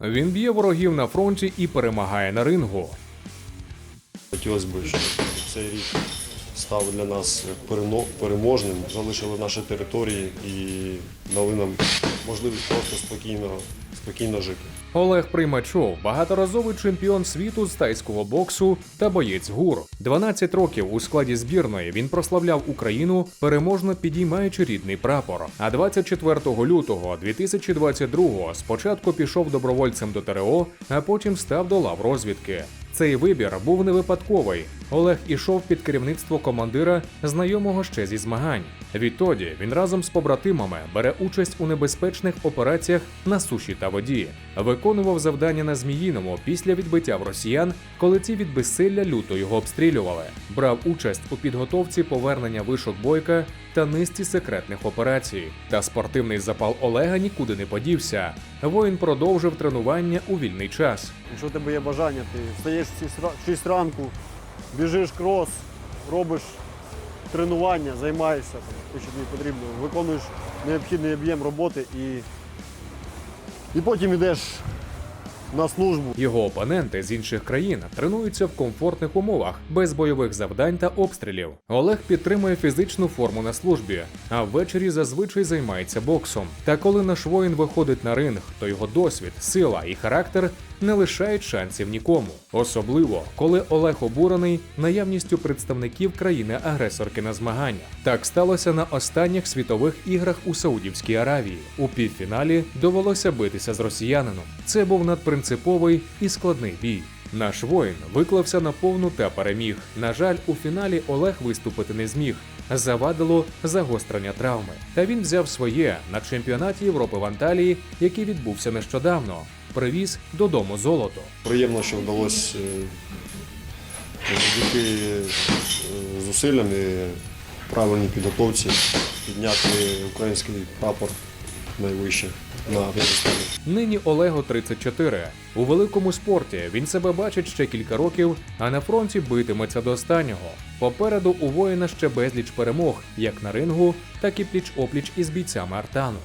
Він б'є ворогів на фронті і перемагає на рингу. Хотілося б, щоб цей рік став для нас переможним, залишили наші території і дали нам можливість просто спокійно, спокійно жити. Олег Приймачов багаторазовий чемпіон світу з тайського боксу та боєць ГУР. 12 років у складі збірної він прославляв Україну, переможно підіймаючи рідний прапор. А 24 лютого 2022-го спочатку пішов добровольцем до ТРО, а потім став до лав розвідки. Цей вибір був не випадковий. Олег ішов під керівництво командира, знайомого ще зі змагань. Відтоді він разом з побратимами бере участь у небезпечних операціях на суші та воді. Виконував завдання на Зміїному після відбиття в росіян, коли ці від безсилля люто його обстрілювали. Брав участь у підготовці повернення вишок бойка та низці секретних операцій. Та спортивний запал Олега нікуди не подівся. Воїн продовжив тренування у вільний час. Якщо тебе є бажання, ти встаєш в 6 ра- в 6 ранку, біжиш крос, робиш тренування, займаєшся там, те, що тобі потрібно, виконуєш необхідний об'єм роботи і, і потім йдеш на службу. Його опоненти з інших країн тренуються в комфортних умовах, без бойових завдань та обстрілів. Олег підтримує фізичну форму на службі, а ввечері зазвичай займається боксом. Та коли наш воїн виходить на ринг, то його досвід, сила і характер не лишають шансів нікому. Особливо, коли Олег обурений наявністю представників країни-агресорки на змаганнях. Так сталося на останніх світових іграх у Саудівській Аравії. У півфіналі довелося битися з росіянином. Це був надпринциповий і складний бій. Наш воїн виклався на повну та переміг. На жаль, у фіналі Олег виступити не зміг. Завадило загострення травми. Та він взяв своє на чемпіонаті Європи в Анталії, який відбувся нещодавно. Привіз додому золото. Приємно, що вдалося е, завдяки е, зусиллям і правильній підготовці підняти український прапор найвище на. Нині Олегу 34. У великому спорті він себе бачить ще кілька років, а на фронті битиметься до останнього. Попереду у воїна ще безліч перемог, як на рингу, так і пліч-опліч із бійцями Артану.